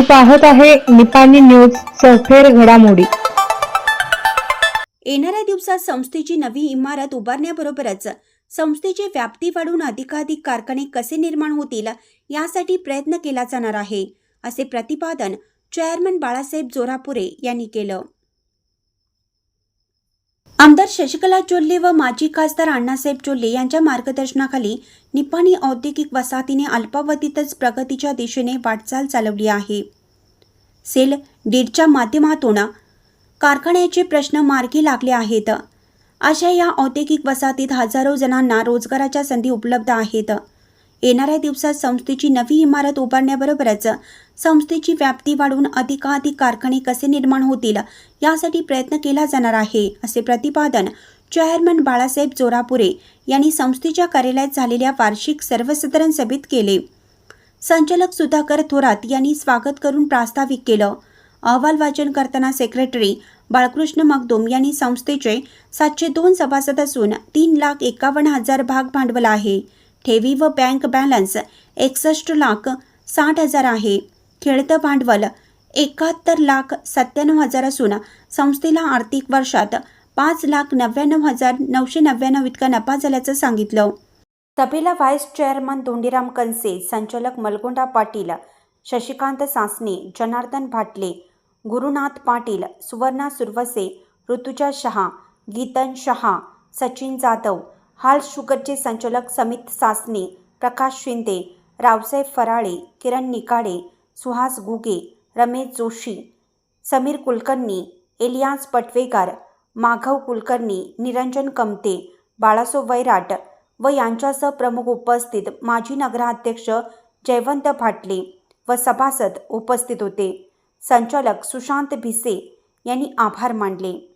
पाहत आहे निपाणी न्यूज सफेर घडामोडी. येणाऱ्या दिवसात संस्थेची नवी इमारत उभारण्याबरोबरच संस्थेची व्याप्ती वाढून अधिकाधिक कारखाने कसे निर्माण होतील यासाठी प्रयत्न केला जाणार आहे असे प्रतिपादन चेअरमन बाळासाहेब जोरापुरे यांनी केलं. आमदार शशिकला चोल्ले व माजी खासदार अण्णासाहेब चोल्ले यांच्या मार्गदर्शनाखाली निपाणी औद्योगिक वसाहतीने अल्पावधीतच प्रगतीच्या दिशेने वाटचाल चालवली आहे. सेल डीडच्या माध्यमातून कारखान्याचे प्रश्न मार्गी लागले आहेत. अशा या औद्योगिक वसाहतीत हजारो जणांना रोजगाराच्या संधी उपलब्ध आहेत. येणाऱ्या दिवसात संस्थेची नवी इमारत उभारण्याबरोबरच संस्थेची व्याप्ती वाढवून अधिकाधिक कारखाने कसे निर्माण होतील यासाठी प्रयत्न केला जाणार आहे असे प्रतिपादन चेअरमन बाळासाहेब जोरापुरे यांनी संस्थेच्या कार्यालयात झालेल्या वार्षिक सर्वसाधारण सभेत केले. संचालक सुधाकर थोरात यांनी स्वागत करून प्रास्ताविक केलं. अहवाल वाचन करताना सेक्रेटरी बाळकृष्ण मगदुम यांनी संस्थेचे सातशे दोन सभासद असून तीन लाख एकावन्न हजार भाग भांडवल आहे. ठेवी व बँक बॅलन्स एकसष्ट लाख साठ हजार आहे. खेळतं भांडवल एकाहत्तर लाख सत्त्याण्णव हजार असून संस्थेला आर्थिक वर्षात पाच लाख नव्याण्णव हजार नऊशे नव्याण्णव इतका नफा झाल्याचं सांगितलं. सभेला व्हाईस चेअरमन धोंडीराम कनसे संचालक मलगोंडा पाटील शशिकांत सासने जनार्दन भाटले गुरुनाथ पाटील सुवर्णा सुरवसे ऋतुजा शहा गीतन शहा सचिन जाधव हाल शुगरचे संचालक समित सासने प्रकाश शिंदे रावसाहेब फराळे किरण निकाडे सुहास गुगे रमेश जोशी समीर कुलकर्णी एलियास पटवेकर माघव कुलकर्णी निरंजन कमते बाळासो वैराट व यांच्यासह प्रमुख उपस्थित माजी नगराध्यक्ष जयवंत भाटले व सभासद उपस्थित होते. संचालक सुशांत भिसे यांनी आभार मानले.